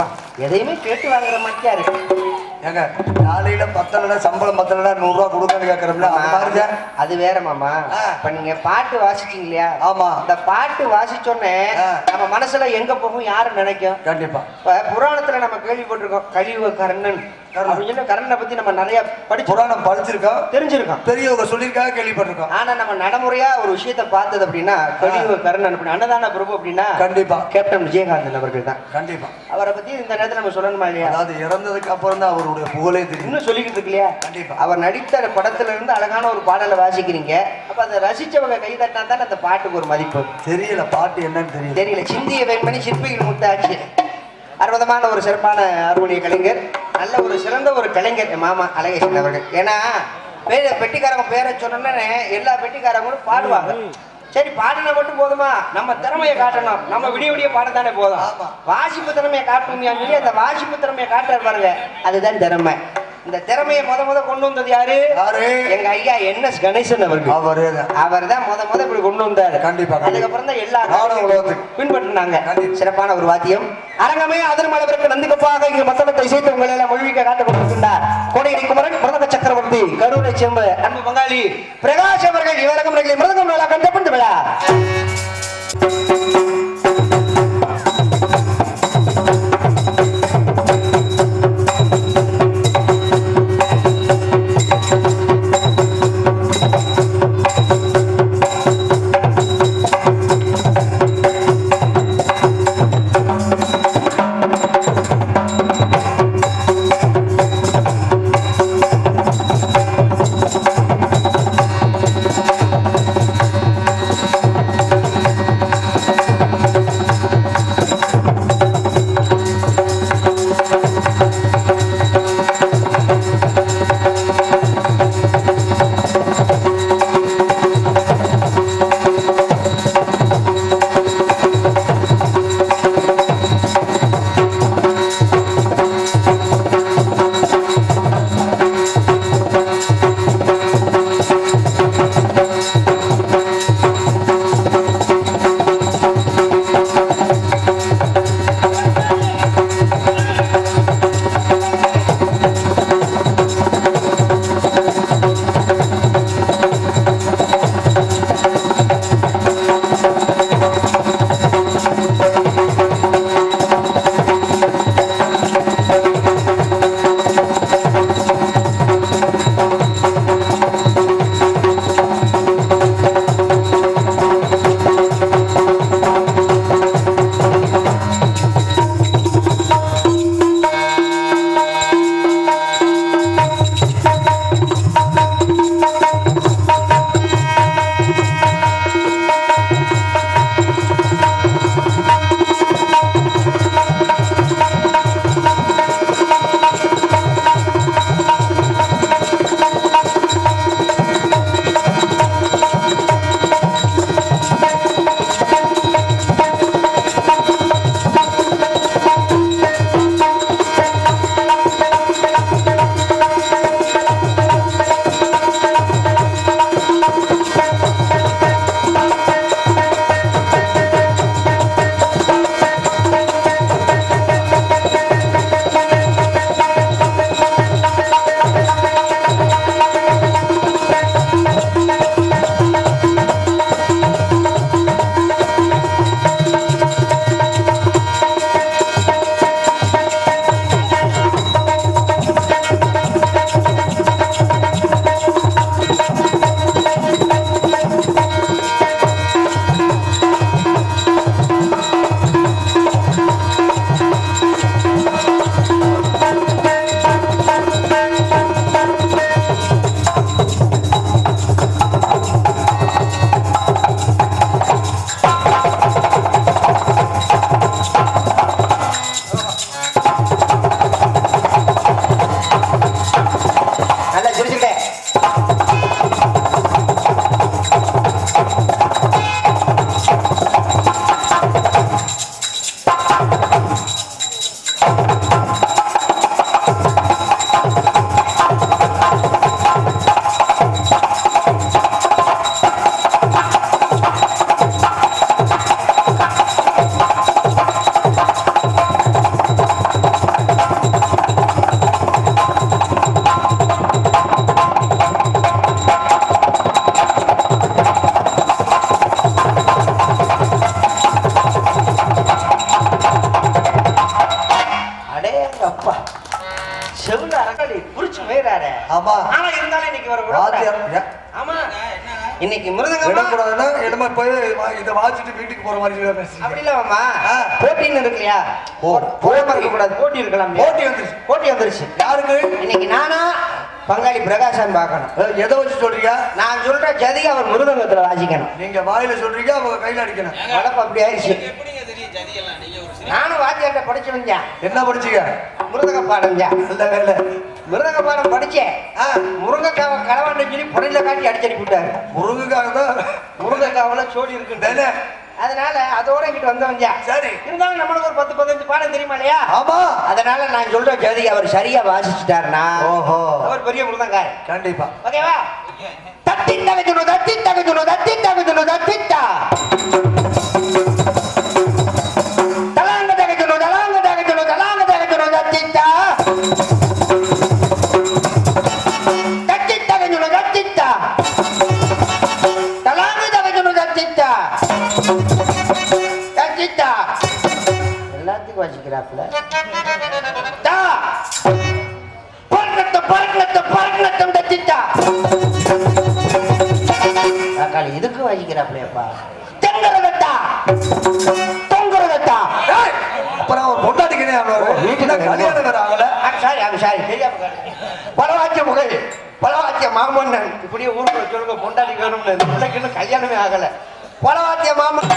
அப்பா எதையுமே கேட்டு வாங்குற மாதிரியா இருக்கு. ஏங்க காலையில பத்தலடா சம்பளம் பத்தலடா நூறு ரூபா கொடுக்கன்னு கேட்கறோம்ல அந்த மாதிரி தான் அது வேற மாமா. இப்ப நீங்க பாட்டு வாசிச்சீங்க இல்லையா? ஆமா. அந்த பாட்டு வாசிச்சோன்னே. நம்ம மனசுல எங்க போகும் யாரு நினைக்கும்? கண்டிப்பா. இப்ப புராணத்துல நம்ம கேள்விப்பட்டிருக்கோம் கர்ணன் கர்ணன். அப்படின்னு கர்ணனை பத்தி நம்ம நிறைய படிச்சு புராணம் படிச்சிருக்கோம். தெரிஞ்சிருக்கோம். பெரியவங்க சொல்லியிருக்காங்க கேள்விப்பட்டிருக்கோம். ஆனா நம்ம நடைமுறையா ஒரு விஷயத்த பார்த்தது அப்படின்னா கலியுக கர்ணன் அப்படி அன்னதான பிரபு அப்படின்னா கண்டிப்பா. கேப்டன் விஜயகாந்தன் அவர்கள் தான். கண்டிப்பா. அவரை பத்தி இந்த நேரத்துல நம்ம சொல்லணுமா இல்லையா? அதாவது இறந்ததுக்கு அப்புறம் தான் அவருடைய புகழே இன்னும் சொல்லிக்கிட்டு இருக்கு இல்லையா கண்டிப்பா. அவர் நடித்த படத்துல இருந்து அழகான ஒரு பாடலை வாசிக்கிறீங்க. அப்ப அதை ரசிச்சவங்க கை தட்டினா தான் அந்த பாட்டுக்கு ஒரு மதிப்பு. தெரியல பாட்டு என்னன்னு தெரியல. தெரியல. சிந்திய வெண்மணி சிற்பிகள் முத்தாச்சு. அற்புதமான ஒரு சிறப்பான அருவணிய கலைஞர் நல்ல ஒரு சிறந்த ஒரு கலைஞர் என் மாமா அழகேசன் அவர்கள். ஏன்னா பேர பெட்டிக்காரங்க பேரை சொன்னோன்னே எல்லா பெட்டிக்காரங்களும் பாடுவாங்க. சரி பாடினா மட்டும் போதுமா? நம்ம திறமையை காட்டணும். நம்ம விடிய விடிய பாடத்தானே போதும். ஆமா. வாசிப்பு திறமையை காட்டுமையான்னு சொல்லி அந்த வாசிப்பு திறமையை காட்டுறாரு பாருங்க. அதுதான் திறமை. இந்த திறமையை முத முத கொண்டு வந்தது யாரு யாரு? எங்க ஐயா என் எஸ் கணேசன் அவர்கள் அவரே அவர் தான் முத முத இப்படி கொண்டு வந்தாரு கண்டிப்பா. அதுக்கப்புறம் தான் எல்லா உலகத்துக்கு. பின்பற்றினாங்க. சிறப்பான ஒரு வாத்தியம் அரங்கமே அதன் அளவிற்கு நந்திகப்பாக இங்கு மக்களுக்கு இசைத்து உங்களை எல்லாம் மொழிவிக்க காட்டுக் கொண்டிருக்கின்றார் கோடையடி குமரன் மிருதக சக்கரவர்த்தி கருணை செம்பு அன்பு பங்காளி பிரகாஷ் அவர்கள் இவரகம் மிருதகம் விழா கண்டப்பட்டு விழா இதை வாசிட்டு வீட்டுக்கு போற மாதிரி பேசுறீங்க. அப்படி இல்லம்மா. போட்டின்னு இருக்கு இல்லையா? ஓ, போட்டி இருக்க கூடாது. போட்டி இருக்கலாம் போட்டி வந்துருச்சு. போட்டி வந்துருச்சு. யாருக்கு? இன்னைக்கு நானா? பங்காளி பிரகாசன் பார்க்கணும். எதை வச்சு சொல்றீங்க? நான் சொல்ற ஜதி அவர் மிருதங்கத்துல வாசிக்கணும். நீங்க வாயில சொல்றீங்க அவங்க கையில அடிக்கணும். வளப்பு அப்படி ஆயிடுச்சு எப்படிங்க தெரியும் ஜதியெல்லாம் நீங்க ஒரு சின்ன நானும் வாத்தியார்ட்ட படிச்சவன் என்ன படிச்சீங்க? மிருதங்க பாடம் நல்ல வேலை. மிருதங்க பாடம் படிச்சேன். முருங்கைக்காவை களவாண்டு சொல்லி புனையில காட்டி அடிச்சடி விட்டாரு முருங்குக்காக தான் முருங்கைக்காவில சோடி இருக்கு தானே? அதனால அதோட இங்கிட்டு வந்தவன் சரி. இருந்தாலும் நம்மளுக்கு ஒரு பத்து பதினஞ்சு பாடம் தெரியுமா இல்லையா? ஆமா. அதனால நான் சொல்ற ஜதி அவர் சரியா வாசிச்சுட்டாருன்னா ஓஹோ. அவர் பெரிய மிருதங்கார் கண்டிப்பா. ஓகேவா? தத்தி தகஜுனு தத்தி தகஜுனு தத்தி தகஜுனு தத்தித்தா தக்காளி இதுக்கு வாசிக்கிறாப்லையப்பா தெங்கரதத்தா தொங்குறதத்தா ஏய், அப்புறம் அவர் பொண்டாட்டிக்கினே ஆடுவாரு வீட்டுல கல்யாணம் ஆகல சாரி அது சாரி தெரியாம பலவாச்சிய முகல் பலவாச்சிய மாமன்னன். இப்படியே ஊருக்குள்ள சொல்லுங்க பொண்டாட்டி வேணும்னு கல்யாணமே ஆகல. பலவாச்சிய மாமன்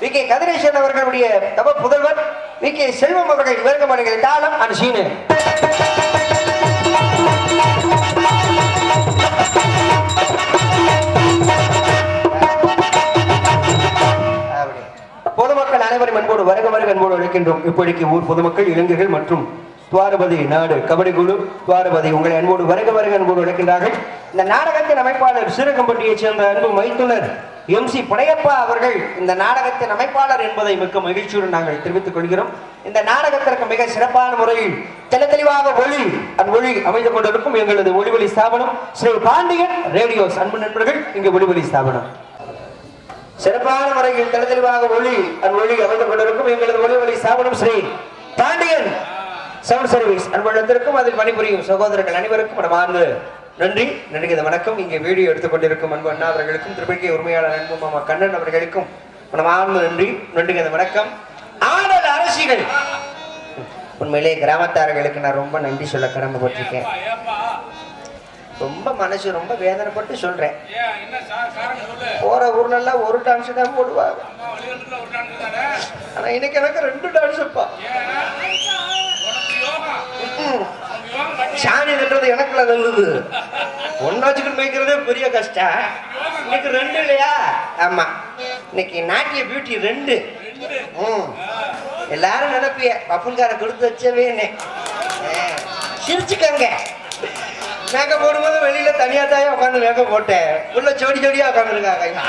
வி. கே. கதிரேசன் அவர்களுடைய தவ புதல்வர் வி. கே. செல்வம் அவர்கள் இவருக்கு தாளம் அண்ட் சீனு. பொதுமக்கள் அனைவரும் அன்போடு வருக வருக அன்போடு அழைக்கின்றோம். இப்படிக்கு ஊர் பொதுமக்கள் இளைஞர்கள் மற்றும் துவாரபதி நாடு கபடி குழு துவாரபதி உங்களை அன்போடு வருக வருக அன்போடு அழைக்கின்றார்கள். இந்த நாடகத்தின் அமைப்பாளர் சிறுகம்பட்டியைச் சேர்ந்த அன்பு மைத்துனர் எம் சி படையப்பா அவர்கள் இந்த நாடகத்தின் அமைப்பாளர் என்பதை மிக்க மகிழ்ச்சியுடன் நாங்கள் தெரிவித்துக் கொள்கிறோம். இந்த நாடகத்திற்கு மிக சிறப்பான முறையில் தெளி தெளிவாக ஒளி அந்த ஒளி அமைந்து கொண்டிருக்கும் எங்களது ஒளிவழி ஸ்தாபனம் ஸ்ரீ பாண்டியன் ரேடியோஸ் அன்பு நண்பர்கள் இங்கு ஒளிவழி ஸ்தாபனம். சிறப்பான முறையில் தெளிவாக ஒளி அந்த ஒளி அமைந்து கொண்டிருக்கும் எங்களது ஒளிவழி ஸ்தாபனம் ஸ்ரீ பாண்டியன் சவுண்ட் சர்வீஸ் அன்பு அதில் பணிபுரியும் சகோதரர்கள் அனைவருக்கும் மனமார்ந்த நன்றி. நன்றி வணக்கம். இங்கே வீடியோ எடுத்துக் கொண்டிருக்கும் அன்பு அண்ணா அவர்களுக்கும் திருப்பதிக்கை உரிமையாளர் அன்பு மாமா கண்ணன் அவர்களுக்கும் மனமார்ந்த நன்றி. நன்றி வணக்கம். ஆடல் அரசிகள். உண்மையிலே கிராமத்தார்களுக்கு நான் ரொம்ப நன்றி சொல்ல கடமைப்பட்டிருக்கேன். ரொம்ப மனசு ரொம்ப வேதனைப்பட்டு சொல்றேன். போற ஊர்ல எல்லாம் ஒரு டான்ஸ் தான் போடுவாங்க. டான்ஸ் ஆனா இன்னைக்கு எனக்கு ரெண்டு டான்ஸ்ப்பா அது உனக்கு எனக்குள்ள நல்லது ஒன்னு வச்சுக்கிட்டு மேய்க்கிறதே பெரிய கஷ்டம். இன்னைக்கு ரெண்டு இல்லையா? ஆமா. இன்னைக்கு நாட்டிய பியூட்டி ரெண்டு. ம். எல்லாரும் நினைப்பிய பப்புன்கார கொடுத்து வச்சவே சிரிச்சுக்கங்க. மேக்கப் போடும்போது வெளியில தனியா தாயா உட்காந்து மேக்கப் போட்டேன். உள்ள ஜோடி ஜோடியா உட்காந்துருக்காங்க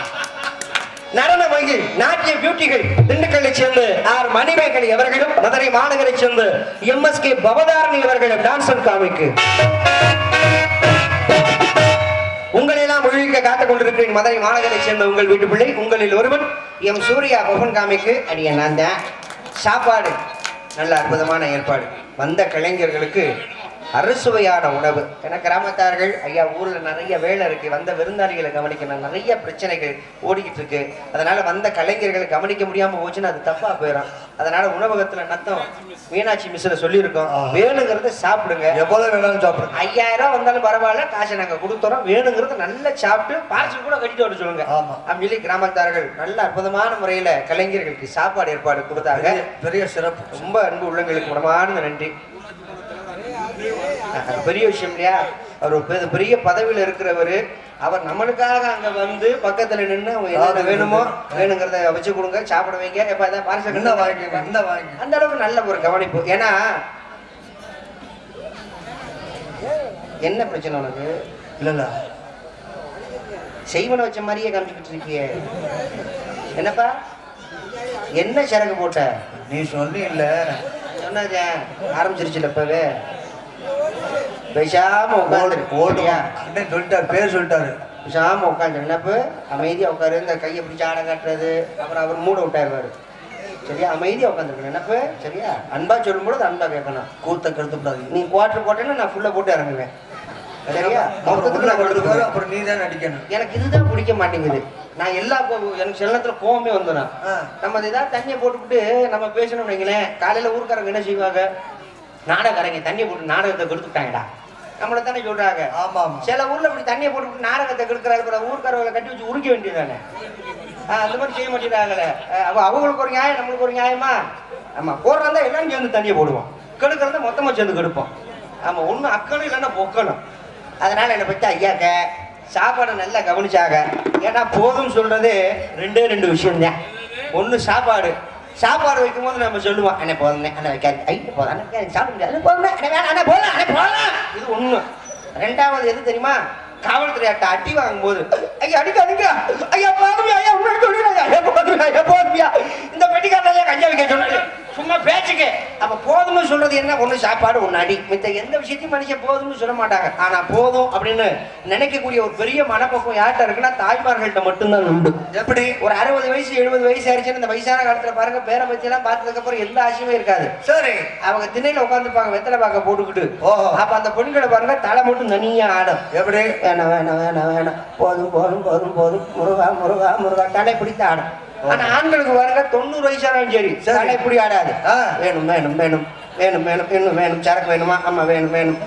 நடன வங்கி நாட்டிய பியூட்டிகள் திண்டுக்கல்லை சேர்ந்து ஆர். மணிமேகலை அவர்களும் மதுரை மாநகரை சேர்ந்து எம். எஸ். கே. பவதாரணி அவர்களும் டான்சன் காமிக்கு உங்களை எல்லாம் காத்துக் கொண்டிருக்கிறேன். மதுரை மாநகரை சேர்ந்த உங்கள் வீட்டு பிள்ளை உங்களில் ஒருவன் எம். சூர்யா பவன் காமிக்கு. அடிய நான் தான். சாப்பாடு நல்ல அற்புதமான ஏற்பாடு. வந்த கலைஞர்களுக்கு அறுசுவையான உணவு. ஏன்னா கிராமத்தார்கள் ஐயா ஊர்ல நிறைய வேலை இருக்கு. வந்த விருந்தாளிகளை கவனிக்கணும். நிறைய பிரச்சனைகள் ஓடிக்கிட்டு இருக்கு. அதனால வந்த கலைஞர்களை கவனிக்க முடியாம போச்சுன்னா அது தப்பா போயிடும் அதனால உணவகத்துல நத்தம் மீனாட்சி மிஸ்ல சொல்லியிருக்கோம். வேணுங்கிறத சாப்பிடுங்க. எவ்வளவு வேணாலும் சாப்பிடுங்க. ஐயாயிரம் வந்தாலும் பரவாயில்ல. காசை நாங்க கொடுத்துறோம் வேணுங்கிறது நல்லா சாப்பிட்டு பார்சல் கூட கட்டிட்டு வர சொல்லுங்க. ஆமா. அப்படின்னு சொல்லி கிராமத்தார்கள் நல்ல அற்புதமான முறையில கலைஞர்களுக்கு சாப்பாடு ஏற்பாடு கொடுத்தாங்க. பெரிய- சிறப்பு. ரொம்ப அன்பு உள்ளங்களுக்கு மனமார்ந்த நன்றி. பெரிய விஷயம் இல்லையா? அவர் பெரிய பதவியில் இருக்கிறவர். அவர் நம்மளுக்காக அங்க வந்து பக்கத்துல நின்று அவங்க என்ன வேணுமோ வேணுங்கிறத வச்சு கொடுங்க சாப்பிட வைங்க. எப்ப என்ன பார்சல் வாங்கிக்க என்ன வாங்கி அந்த அளவுக்கு நல்ல ஒரு கவனிப்பு. ஏன்னா என்ன பிரச்சனை உனக்கு? இல்ல இல்ல செய்வன வச்ச மாதிரியே காமிச்சுக்கிட்டு இருக்கியே. என்னப்பா? என்ன சரக்கு போட்ட? நீ சொன்னி இல்ல சொன்னது ஆரம்பிச்சிருச்சுல இப்பவே. பேசாம உட்காந்து ஓடுவா அண்ணன் சொல்லிட்டாரு பேர் சொல்லிட்டாரு. பேசாம உட்காந்து என்னப்பு அமைதியா உட்காரு இந்த கையை பிடிச்சி ஆட காட்டுறது. அப்புறம் அவர் மூட விட்டாருவாரு. சரியா? அமைதியா உட்காந்துருக்கணும் என்னப்பு? சரியா? அன்பா சொல்லும்போது அன்பா கேட்கணும். கூத்த கருத்துப்படாது நீ குவார்டர் போட்டேன்னா நான் ஃபுல்லா போட்டு இறங்குவேன். சரியா? மொத்தத்துக்கு நான் அப்புறம் நீ தான் நடிக்கணும். எனக்கு இதுதான் பிடிக்க மாட்டேங்குது. நான் எல்லா எனக்கு சில நேரத்துல கோவமே வந்துடும். நம்ம ஏதாவது தண்ணியை போட்டுவிட்டு நம்ம பேசணும்னு வைங்களேன். காலையில ஊருக்காரங்க என்ன செய்வாங்க? நாடகக்காரங்க தண்ணியை போட்டு நாடகத்தை கெடுத்துட்டாங்கடா. நம்மளை தானே சொல்றாங்க. ஆமா சில ஊர்ல இப்படி தண்ணியை போட்டு நாடகத்தை கெடுக்கிறாரு ஊர்க்காரங்களை கட்டி வச்சு உருக்க வேண்டியதானே அந்த மாதிரி செய்ய மாட்டேங்கிறாங்களே அவ அவங்களுக்கு ஒரு நியாயம் நம்மளுக்கு ஒரு நியாயமா? ஆமா போடுறதா எல்லாரும் சேர்ந்து தண்ணியை போடுவோம். கெடுக்கிறத மொத்தமா சேர்ந்து கெடுப்போம். ஆமா ஒண்ணு அக்கணும் இல்லைன்னா பொக்கணும். அதனால என்னை பத்தி ஐயாக்க சாப்பாடை நல்லா கவனிச்சாக ஏன்னா போதும் சொல்றது ரெண்டே ரெண்டு விஷயம் தான் ஒண்ணு சாப்பாடு சாப்பாடு வைக்கும்போது நம்ம சொல்லுவோம் அண்ணே போதும் அண்ணே வைக்காது ஐ போதும் அண்ணே வைக்காது, சாப்பிட முடியாது போதும் அண்ணே வேணாம் அண்ணே போதும் அண்ணே போகலாம் இது ஒன்று ரெண்டாவது எது தெரியுமா? காவல்துறை அட்டை அடி வாங்கும்போது ஐயா அடிக்க அடிக்க ஐயா போதுமையா ஐயா உண்மையை சொல்லுங்க ஐயா. போதுமையா ஐயா போதுமையா. இந்த பெட்டிக்காரன் ஐயா கஞ்சா வைக்க சொன்னாங்க சும்மா பேச்சுக்கு. அப்ப போதும்னு சொல்றது என்ன? ஒண்ணு சாப்பாடு ஒண்ணு அடி. மித்த எந்த விஷயத்தையும் மனுஷன் போதும்னு சொல்ல மாட்டாங்க. ஆனா போதும் அப்படின்னு நினைக்கக்கூடிய ஒரு பெரிய மனப்பக்குவம் யார்கிட்ட இருக்குன்னா தாய்மார்கள்ட்ட மட்டும்தான் உண்டு. எப்படி? ஒரு அறுபது வயசு எழுபது வயசு ஆயிடுச்சுன்னு இந்த வயசான காலத்துல பாருங்க பேர பத்தி எல்லாம் பார்த்ததுக்கு அப்புறம் எந்த ஆசையுமே இருக்காது. சரி. அவங்க திண்ணையில உட்காந்துப்பாங்க வெத்தலை பாக்க போட்டுக்கிட்டு. ஓஹோ. அப்ப அந்த பெண்களை பாருங்க தலை மட்டும் தனியா ஆடும். எப்படி? வேணாம் வேணாம் வேணாம் வேணாம். போதும் போதும் போதும் போதும். முருகா முருகா முருகா. தலை பிடித்து ஆடும். ஆனா ஆண்களுக்கு பாருங்க தொண்ணூறு வயசானாலும் சரி. சரி. இப்படி ஆடாது. வேணும் வேணும் வேணும் வேணும் வேணும் இன்னும் வேணும் சரக்கு வேணுமா? ஆமா வேணும் வேணும்.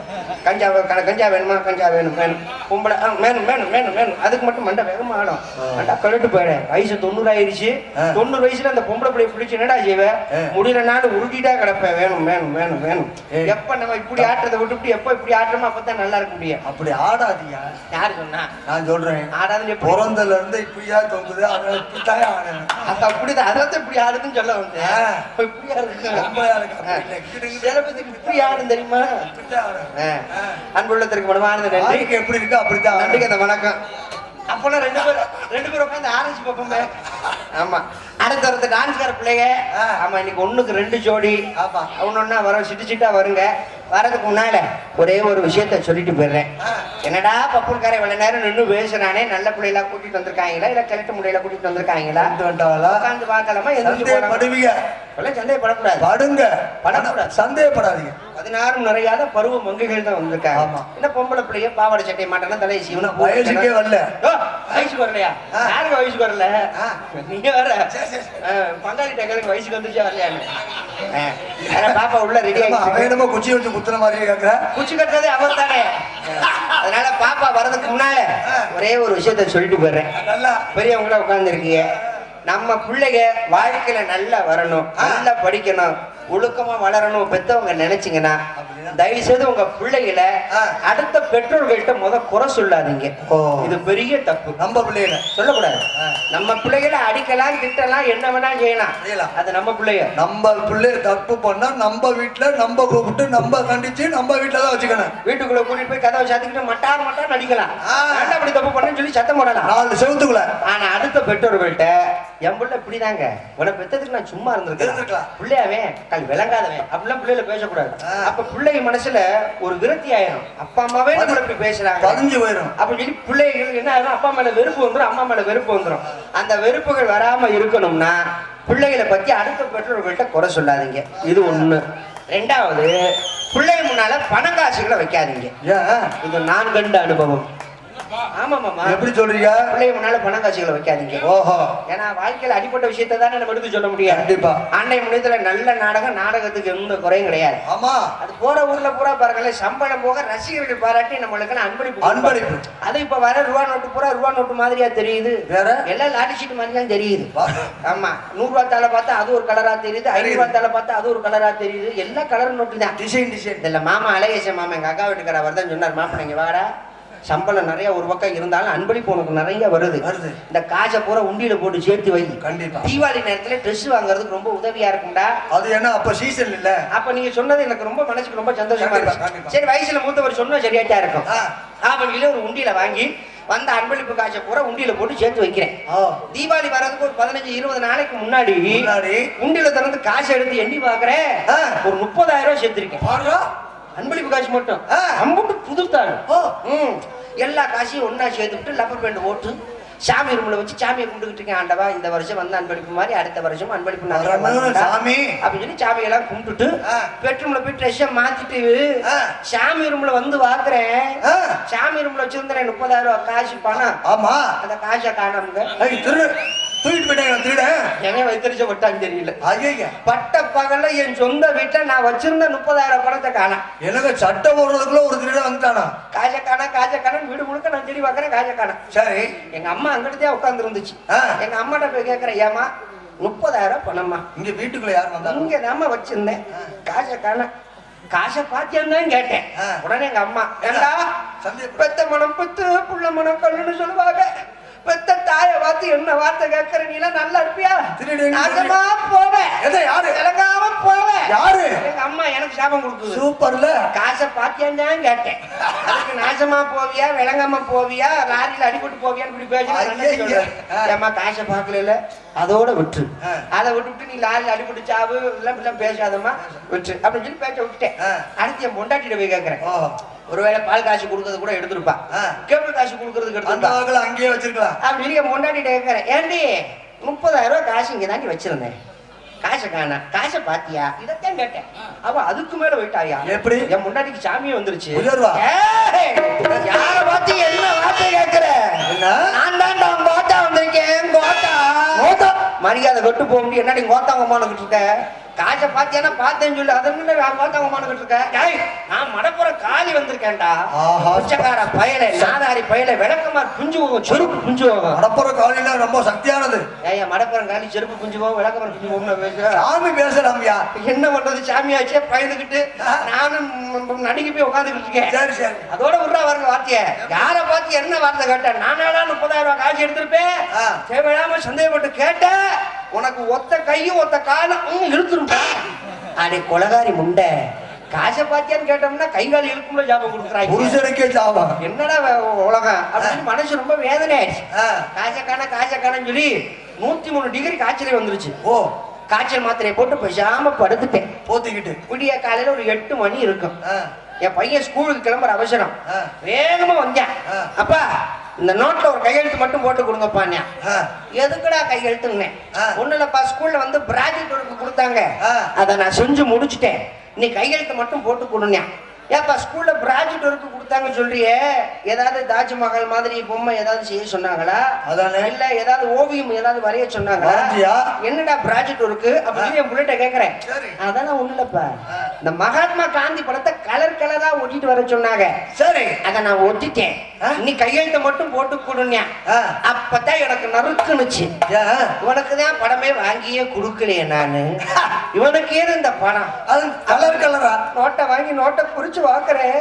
கஞ்சா கஞ்சா வேணுமா? கஞ்சா வேணும் வேணும். பொம்பளை வேணும் வேணும் வேணும் வேணும். அதுக்கு மட்டும் மண்டை வேகமா ஆடும். மண்டை கழுட்டு போயிடு. வயசு தொண்ணூறு ஆ. தொண்ணூறு வயசுல அந்த பொம்பளை பிள்ளை பிடிச்சு என்னடா செய்வேன் ஆ. முடியல நாள் உருட்டிட்டா கிடப்பேன் வேணும் வேணும் வேணும் வேணும். எப்ப நம்ம இப்படி ஆட்டுறதை விட்டுவிட்டு எப்ப இப்படி ஆட்டுறோமோ அப்பதான் நல்லா இருக்க முடியும். அப்படி ஆடாதீங்க. யாரு சொன்னா? நான் சொல்றேன். ஆடாதுன்னு பிறந்தல இருந்து இப்படியா தொங்குது? அதை இப்படித்தான் ஆடணும். அது அப்படிதான். அதான் இப்படி ஆடுதுன்னு சொல்ல வந்தேன். ஆ. இப்ப இப்படி ஆடுது. இப்படி ஆடும் தெரியுமா? இப்படித்தான் ஆடணும். அன்புள்ளத்திற்கு மனமானது நன்றி. எப்படி இருக்கோ அப்படித்தான். நன்றிக்கு. அந்த வணக்கம். அப்பெல்லாம் ரெண்டு பேரும் ரெண்டு பேரும் உட்காந்து ஆரஞ்சு பார்ப்போமே. ஆமா. அடுத்த அடுத்த டான்ஸ்கார பிள்ளைங்க ஆ. ஆமா இன்னைக்கு ஒண்ணுக்கு ரெண்டு ஜோடி ஆமா. ஒன்னொன்னா வர சிட்டு சிட்டா வருங்க வரதுக்கு முன்னால ஒரே ஒரு விஷயத்த சொல்லிட்டு போயிடுறேன். என்னடா பப்புல்கார இவ்வளவு நேரம் நின்று பேசுறானே நல்ல பிள்ளைகளா கூட்டிட்டு வந்திருக்காங்களா இல்ல கிழட்டு முறையில கூட்டிட்டு வந்திருக்காங்களா? உட்காந்து பார்க்கலாமா? சந்தேகப்படுவீங்க சந்தேகப்படக்கூடாது படுங்க படக்கூடாது. சந்தேகப்படாதீங்க பதினாறும் நிறையாத பருவ மங்கைகள் தான் வந்திருக்காங்க ஆமா. என்ன பொம்பளை பிள்ளைய பாவாடை சட்டை மாட்டேன்னா தலையை சீவன வயசுக்கே வரல வயசுக்கு வரலையா. யாருக்கு வயசுக்கு வரல. நீங்க வேற. பங்காளி டங்களுக்கு வயசுக்கு வந்துச்சா. ஆனா பாப்பா உள்ள ரெடி அவன் என்னமோ குச்சி வச்சு குத்துன மாதிரியே கேக்குற. குச்சி கட்டுறதே அவர் தானே. அதனால பாப்பா வர்றதுக்கு முன்னால ஒரே ஒரு விஷயத்த சொல்லிட்டு போயிடுறேன். நல்லா. பெரியவங்கள உட்கார்ந்துருக்கீங்க. நம்ம பிள்ளைங்க வாழ்க்கையில நல்லா வரணும் நல்லா படிக்கணும் ஒழுக்கமா வளரணும் பெத்தவங்க நினைச்சீங்கன்னா? தயவு செய்து உங்க பிள்ளைகளை. அடுத்த பெற்றோர்கள்ட்ட முத குறை சொல்லாதீங்க. இது பெரிய தப்பு. நம்ம பிள்ளைகள. சொல்லக்கூடாது. நம்ம பிள்ளைகளை அடிக்கலாம் திட்டலாம் என்ன வேணா செய்யலாம். அது நம்ம பிள்ளைங்க நம்ம பிள்ளை தப்பு பண்ணா நம்ம வீட்டுல நம்ம கூப்பிட்டு நம்ம கண்டிச்சு நம்ம வீட்டுல தான் வச்சுக்கணும். வீட்டுக்குள்ள கூட்டிட்டு போய் கதவை சாத்திக்கிட்டு மட்டார் மட்டார் அடிக்கலாம் இப்படி தப்பு பண்ணேன்னு சொல்லி சத்தம் போடலாம். நாலு செவத்துக்குள்ள. ஆனா அடுத்த பெற்றோர்கள்ட்ட என் பிள்ளை இப்படிதாங்க. உன பெத்ததுக்கு நான் சும்மா இருந்திருக்கேன். பிள்ளையாவே கல் விளங்காதவன் அப்படிலாம் பிள்ளைல பேசக்கூடாது. அப்ப பிள்ளை மனசுல ஒரு விரக்தி ஆயிரும். அப்பா அம்மாவே நம்மள இப்படி பேசுறாங்க. பதிஞ்சு போயிடும் அப்படின்னு சொல்லி பிள்ளைகளுக்கு என்ன ஆகும் அப்பா மேல வெறுப்பு வந்துடும் அம்மா மேல வெறுப்பு வந்துடும் அந்த வெறுப்புகள் வராம இருக்கணும்னா பிள்ளைகளை பத்தி அடுத்த பெற்றோர்கள்ட்ட குறை சொல்லாதீங்க. இது ஒண்ணு. ரெண்டாவது பிள்ளைங்க முன்னால பணம் காசுகளை வைக்காதீங்க. இது நான் கண்ட அனுபவம். எப்படி சொல்றீங்க? பிள்ளைங்க முன்னால பணம் காசுகளை வைக்காதீங்க. ஓஹோ. ஏன்னா வாழ்க்கையில அடிப்பட்ட விஷயத்தை தானே நம்ம எடுத்து சொல்ல முடியாது கண்டிப்பா. அன்னை முன்னத்துல நல்ல நாடகம் நாடகத்துக்கு எந்த குறையும் கிடையாது. ஆமா. அது போற ஊர்ல பூரா பாருங்களேன் சம்பளம் போக ரசிகர்கள் பாராட்டி நம்மளுக்கு அன்பளிப்பு. அன்பளிப்பு. அது இப்ப வர ரூபா நோட்டு பூரா ரூபா நோட்டு மாதிரியா தெரியுது. வேற? எல்லாம் லாட்டி சீட் மாதிரி தான் தெரியுது. ஆமா. நூறு ரூபாய் தாளை பார்த்தா அது ஒரு கலரா தெரியுது. ஐநூறு ரூபாய் தாளை பார்த்தா அது ஒரு கலரா தெரியுது. எல்லாம் கலர் நோட்டு தான் டிசைன் டிசைன் இதுல மாமா அழகேச மாமா எங்க அக்கா வீட்டுக்கார அவர் தான் சொன்னார் மாப்பிள்ள இங்க வாடா. சம்பளம் நிறைய ஒரு பக்கம் இருந்தாலும் அன்பளிப்பு உனக்கு நிறைய வருது வருது. இந்த காசை பூரா உண்டியில போட்டு சேர்த்து வை கண்டிப்பா தீபாவளி நேரத்துல ட்ரெஸ் வாங்குறதுக்கு ரொம்ப உதவியா இருக்கும்டா அது என்ன அப்ப சீசன் இல்ல அப்ப நீங்க சொன்னது எனக்கு ரொம்ப மனசுக்கு ரொம்ப சந்தோஷமா கண்டிப்பா, இருக்கு கண்டிப்பா. சரி வயசுல மூத்தவர் சொன்னா சரியாட்டா இருக்கும். அப்படின்னு ஒரு உண்டியில வாங்கி வந்த அன்பளிப்பு காசை பூரா உண்டியில போட்டு சேர்த்து வைக்கிறேன். தீபாவளி வர்றதுக்கு ஒரு பதினஞ்சு இருபது நாளைக்கு முன்னாடி முன்னாடி உண்டியில திறந்து காசை எடுத்து எண்ணி பாக்குறேன். ஒரு முப்பதாயிரம் ரூபாய் சேர்த்திருக்கேன். அன்பளிப்பு காசு மட்டும். அம்புட்டு புதுத்தாரு ஓ. ம் எல்லா காசையும் ஒண்ணா சேர்த்துட்டு லப்பர் பேண்ட் ஓட்டு சாமி ரூம்ல வச்சு சாமியை கும்பிட்டுக்கிட்டு இருக்கேன் ஆண்டவா இந்த வருஷம் வந்து அன்பளிப்பு மாதிரி அடுத்த வருஷம் அன்பளிப்பு. சாமி. அப்படின்னு சொல்லி சாமி எல்லாம் கும்பிட்டுட்டு. பெட்ரூம்ல போய் ட்ரெஸ்ஸை மாத்திட்டு. சாமி ரூம்ல வந்து பாக்குறேன். சாமி ரூம்ல வச்சிருந்தேன் முப்பதாயிரம் ரூபாய் காசு பணம் ஆமா அந்த காசை காணாமுங்க தூக்கிட்டு போயிட்டாங்க திருட. எவன் வைத்தறிச்ச தெரியல. ஐயா பட்ட பகல்ல என் சொந்த வீட்டுல நான் வச்சிருந்த முப்பதாயிரம் பணத்தை காணாம். எனக்கு சட்டை போடுறதுக்குள்ள ஒரு திருட வந்துட்டானா? காஜ காணா காஜ காணா வீடு முழுக்க நான் தேடி பார்க்கறேன் காஜ காணா சரி. எங்க அம்மா அங்கிட்டதே உட்கார்ந்து இருந்துச்சு. எங்க அம்மாட்ட போய் கேட்கறேன் ஏமா முப்பதாயிரம் பணம்மா. இங்க வீட்டுக்குள்ள யார் வந்தாங்க? இங்க தாம்மா வச்சிருந்தேன். காசை காணா காசை பாத்தியான்னு கேட்டேன். உடனே எங்க அம்மா. பெத்த மனம் பெத்து புள்ள மனம் கல்லுன்னு சொல்லுவாங்க. பெத்த தாயை பார்த்து என்ன வார்த்தை கேட்கற நீ எல்லாம் நல்லா இருப்பியா? நாசமா போவேன். எதை யாரு? விளங்காம போவேன். யாரு? எங்க அம்மா எனக்கு சாபம் கொடுக்குது. சூப்பர்ல. காசை பாத்தியான்னு கேட்டேன். அதுக்கு நாசமா போவியா விளங்காம போவியா லாரியில அடிபட்டு போவியான்னு இப்படி பேசுறேன். ஏமா காசை பார்க்கல அதோட விட்டு. அதை விட்டுவிட்டு நீ லாரியில அடிபட்டு சாவு எல்லாம் பேசாதம்மா. விட்டு அப்படின்னு சொல்லி பேச்ச விட்டுட்டேன். அடுத்து என் பொண்டாட்டிட்ட போய் கேட்கறேன். ஒருவேளை பால் காசு கொடுக்கறது கூட எடுத்திருப்பா. ஆ. கேபிள் காசு கொடுக்கறதுக்கு அந்த எடுத்திருப்பா வகையில அங்கேயே வச்சிருக்கலாம். அப்படி சொல்லி என் பொண்டாட்டிட்ட கேட்கறேன் ஏண்டி முப்பதாயிரம் ரூபாய் காசு இங்க தாண்டி வச்சிருந்தேன். காசை காணா காசை பாத்தியா? இதைத்தான் கேட்டேன். அவ அதுக்கு மேல போயிட்டாயா? எப்படி? என் முன்னாடிக்கு சாமியே வந்துருச்சு. யார பார்த்து என்ன வார்த்தை கேட்கிற? நான் தான் நான் கோத்தா வந்திருக்கேன் கோத்தா. கோத்தா? மரியாதை கட்டு போக முடியும் என்னடி கோத்தாங்கம்மானுக்கிட்டு இருக்க காசை பாத்தியானா பார்த்தேன்னு சொல்லி. அதை முன்ன நான் கோத்தாங்கம்மானுக்கிட்டு இருக்க ஏய், நான் மடப்புற காலி வந்திருக்கேன்டா. ஆஹா. பிச்சைக்கார பயல நாதாரி பயல விளக்கமார் புஞ்சு போகும் செருப்பு புஞ்சு போகும் கடப்புற காலையில ரொம்ப சக்தியானது. ஏய் மடப்புறம் காலி செருப்பு புஞ்சு போகும் விளக்கமார் புஞ்சு போகும் சாமி பேசலாம்யா என்ன பண்றது? சாமியாச்சே பயந்துகிட்டு நானும் நடுங்கி போய் உட்காந்துக்கிட்டு இருக்கேன். சரி சரி. அதோட விட்றா வருங்க வார்த்தைய. யார பார்த்து என்ன வார்த்தை கேட்டேன்? நானாடா முப்பதாயிரம் ரூபாய் காசு எடுத்திருப்பேன். தேவையில்லாம சந்தேகப்பட்டு கேட்ட உனக்கு ஒத்த கையும் ஒத்த காலம் இழுத்துருப்பா அடே கொலகாரி முண்டை. காசை பாத்தியான்னு கேட்டோம்னா கை கால் இழுக்கும்ல ஜாபம் கொடுக்குறாங்க. புருஷனுக்கே சாவா என்னடா உலகம்? அப்படின்னு மனசு ரொம்ப வேதனை ஆயிடுச்சு. காய்ச்ச காண சொல்லி நூத்தி மூணு டிகிரி காய்ச்சலே வந்துருச்சு. ஓ. காய்ச்சல் மாத்திரையை போட்டு பேசாம படுத்துட்டேன். போத்திக்கிட்டு. விடிய காலையில ஒரு எட்டு மணி இருக்கும். என் பையன் ஸ்கூலுக்கு கிளம்புற அவசரம். வேகமா வந்தேன். அப்பா இந்த நோட்ல ஒரு கையெழுத்து மட்டும் போட்டு கொடுங்கப்பாண்ணே ஆ. எதுக்குடா கையெழுத்துன்னேன் ஆ. ஒண்ணு இல்லப்பா ஸ்கூல்ல வந்து ப்ராஜெக்ட் ஒர்க் கொடுத்தாங்க. அதை நான் செஞ்சு முடிச்சிட்டேன். நீ கையெழுத்து மட்டும் போட்டு கொடுங்க ஏப்பா ஸ்கூல்ல ப்ராஜெக்ட் ஒர்க் கொடுத்தாங்கன்னு சொல்றியே. ஏதாவது தாஜ்மஹால் மாதிரி பொம்மை ஏதாவது செய்ய சொன்னாங்களா? அதானே. இல்ல ஏதாவது ஓவியம் ஏதாவது வரைய சொன்னாங்களா? என்னடா ப்ராஜெக்ட் ஒர்க் அப்படின்னு என் பிள்ளைகிட்ட கேக்குறேன். அதெல்லாம் ஒண்ணு இல்லப்பா. இந்த மகாத்மா காந்தி படத்தை கலர் கலரா ஒட்டிட்டு வர சொன்னாங்க. சரி. அத நான் ஒட்டிட்டேன்? நீ கையெழுத்த மட்டும் போட்டு ஆ. அப்பதான் எனக்கு நறுக்குனுச்சு. ஏன் இவனுக்கு தான் படமே வாங்கியே கொடுக்கலையே நானு. இவனுக்கு ஏது இந்த படம்? அது கலர் கலரா? நோட்டை வாங்கி நோட்டை குறிச்சு வாக்குறேன்.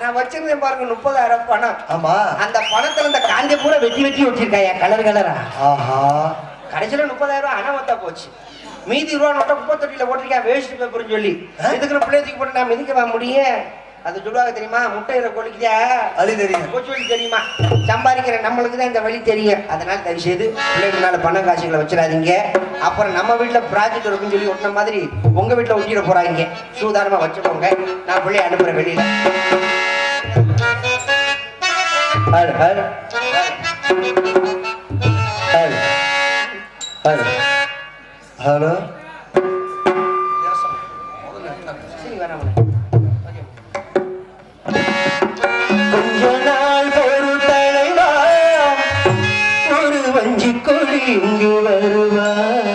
நான் வச்சிருந்தேன் பாருங்க முப்பதாயிரம் பணம். ஆமா. அந்த பணத்துல இந்த காந்தி பூரா வெட்டி வெட்டி வச்சிருக்காயா கலர் கலரா? ஆஹா. கடைசியில முப்பதாயிரம் ரூபாய் அனாமத்தா போச்சு. மீதி ரூபா நோட்டை குப்பை தொட்டியில போட்டிருக்கா வேஸ்ட் பேப்பர்னு சொல்லி? இதுக்கு பிள்ளைக்கு போட்டு நான் மிதிக்கவா முடியும்? அது சொல்லுவாங்க தெரியுமா? முட்டையிற கோழிக்குதா அது தெரியும். கொச்சு வழி தெரியுமா? சம்பாதிக்கிற நம்மளுக்கு தான் இந்த வழி தெரியும். அதனால தயவு செய்து பிள்ளைங்க மேல காசுகளை வச்சிடாதீங்க. அப்புறம் நம்ம வீட்டுல ப்ராஜெக்ட் இருக்குன்னு சொல்லி ஒட்டின மாதிரி உங்க வீட்டுல ஒட்டிட போறாங்க. சூதானமா வச்சுக்கோங்க. நான் பிள்ளைய அனுப்புறேன் வெளியில. ஹல், ஹல். ஹல். ஹல். இங்கு வருவார்.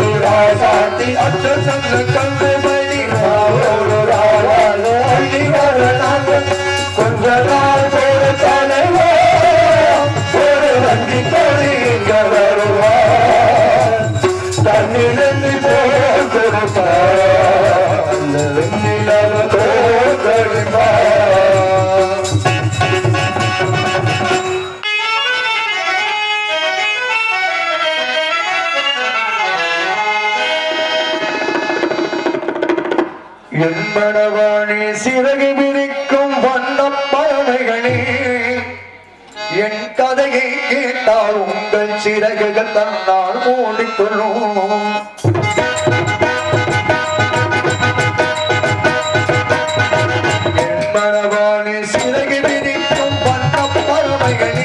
थोड़ा साथी अत संग कंग செம்படவாணி சிறகு விரிக்கும் வண்ண பறவைகளே. என் கதையை கேட்டால் உங்கள் சிறகுகள் தன்னால் மூடிக்கொள்ளும் மரபாணி சிறகு விரிக்கும் வண்ண பறவைகளே.